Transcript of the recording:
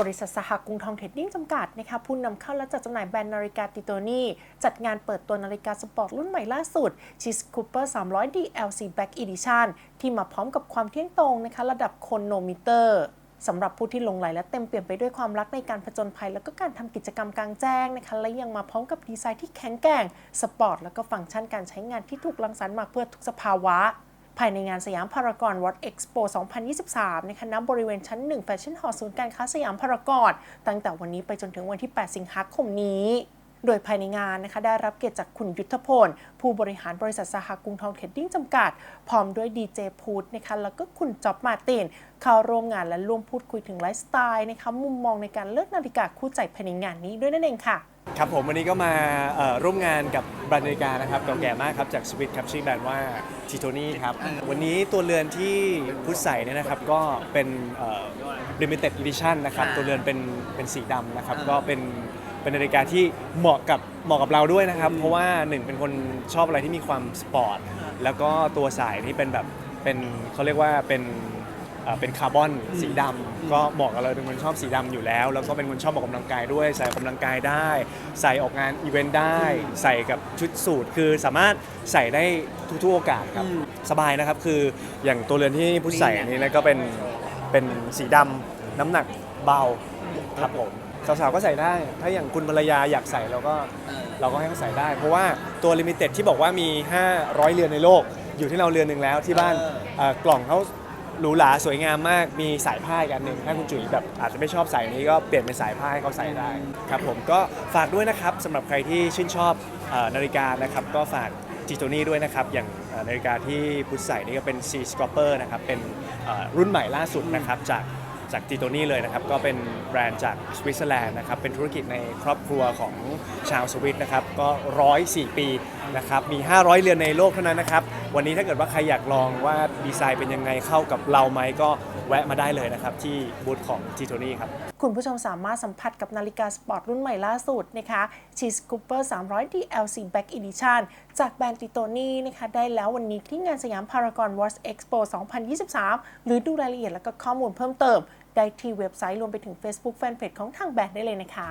บริษัทสหกรุงทองเทรดดิ้งจำกัดนะคะผู้นำเข้าและจัดจำหน่ายแบรนด์นาฬิกาติโตนี่จัดงานเปิดตัวนาฬิกาสปอร์ตรุ่นใหม่ล่าสุด Cheese Cooper 300 DLC Black Edition ที่มาพร้อมกับความเที่ยงตรงนะคะระดับโคโนมิเตอร์สำหรับผู้ที่ลงไหลและเต็มเปี่ยมไปด้วยความรักในการผจญภัย แล้วก็การทำกิจกรรมกลางแจ้งนะคะและยังมาพร้อมกับดีไซน์ที่แข็งแกร่ง สปอร์ตแล้วก็ฟังก์ชันการใช้งานที่ถูกรังสรรค์มาเพื่อทุกสภาวะ ภายในงานสยามพารากอนวอตเอ็กซ์โป2023 นะคะณบริเวณชั้น 1 แฟชั่นฮอลล์ศูนย์การค้าสยามพารากอนตั้งแต่วันนี้ไปจนถึงวันที่ 8 สิงหาคมนี้ โดยภายในงานนะคะได้รับเกียรติจากคุณยุทธพล ผู้บริหารบริษัทสหกรุงทองเทรดดิ้งจำกัด พร้อมด้วยดีเจพูดนะคะแล้วก็คุณจ๊อบมาร์ตินเข้าร่วมงานและร่วมพูดคุยถึงไลฟ์สไตล์นะคะมุมมองในการเลือกนาฬิกาคู่ใจภายในงานนี้ด้วยนั่นเองค่ะครับผมวันนี้ก็มาเอ่อร่วมงานกับแบรนด์นาฬิกานะครับเก่าแก่มากครับจากสวิตครับชื่อแบรนด์ว่าทิโทนี่ครับ วันนี้ตัวเรือนที่พุทธใส่เนี่ยนะครับก็เป็นเอ่อ limited edition นะครับค่ะตัวเรือนเป็นเป็นสีดำนะครับ ก็เป็น เป็นนาฬิกาที่เหมาะกับเหมาะกับเราด้วยนะครับ เพราะว่าหนึ่งเป็นคนชอบอะไรที่มีความสปอร์ตแล้วก็ตัวสายนี่เป็นแบบเป็นเขาเรียกว่าเป็นเอ่อเป็นคาร์บอนสีดำก็เหมาะกับเราเป็นคนชอบสีดำอยู่แล้ว แล้วก็เป็นคนชอบออกกำลังกายด้วยใส่ออกกำลังกายได้ ใส่ออกงานอีเวนต์ได้ ใส่กับชุดสูทคือสามารถใส่ได้ทุกๆโอกาสครับ สบายนะครับคืออย่างตัวเรือนที่ผู้ใส่อันนี้นะก็เป็นเป็นสีดำน้ำหนักเบาครับผม สาวๆก็ใส่ได้ ถ้าอย่างคุณภรรยาอยากใส่เราก็เออ เราก็ให้เขาใส่ได้ เพราะว่าตัวลิมิเต็ดที่บอกว่ามี 500 เรือนในโลก อยู่ที่เราเรือนหนึ่งแล้วที่บ้านเออ เอ่อกล่องเขาหรูหราสวยงามมากมีสายผ้าอีกอันหนึ่งถ้าคุณจุ๋ยแบบอาจจะไม่ชอบสายนี้ก็เปลี่ยนเป็นสายผ้าให้เขาใส่ได้ครับผมก็ฝากด้วยนะครับสำหรับใครที่ชื่นชอบเอ่อนาฬิกานะครับก็ฝากจีโตนี่ด้วยนะครับอย่างเอ่อนาฬิกาที่พุทธใส่นี่ก็เป็น C Scopper นะครับเป็นเอ่อรุ่นใหม่ล่าสุดนะครับจาก จากจีโตนี่เลยนะครับ ก็เป็นแบรนด์จากสวิตเซอร์แลนด์นะครับ เป็นธุรกิจในครอบครัวของชาวสวิตนะครับ ก็ 104 ปีนะครับ มี 500 เรือนในโลกเท่านั้นนะครับวันนี้ถ้าเกิดว่าใครอยากลองว่าดีไซน์เป็นยังไงเข้ากับเราไหมก็แวะมาได้เลยนะครับ ที่บูธของจีโตนี่ครับ คุณผู้ชมสามารถสัมผัสกับนาฬิกาสปอร์ตรุ่นใหม่ล่าสุดนะคะ Cheese Cooper 300 DLC Back Edition จากแบรนด์ติโตนี่นะคะ ได้แล้ววันนี้ที่งานสยามพารากอน Watch Expo 2023 หรือดูรายละเอียดและก็ข้อมูลเพิ่มเติม ได้ที่เว็บไซต์รวมไปถึง Facebook Fanpage ของทางแบรนด์ได้เลยนะคะ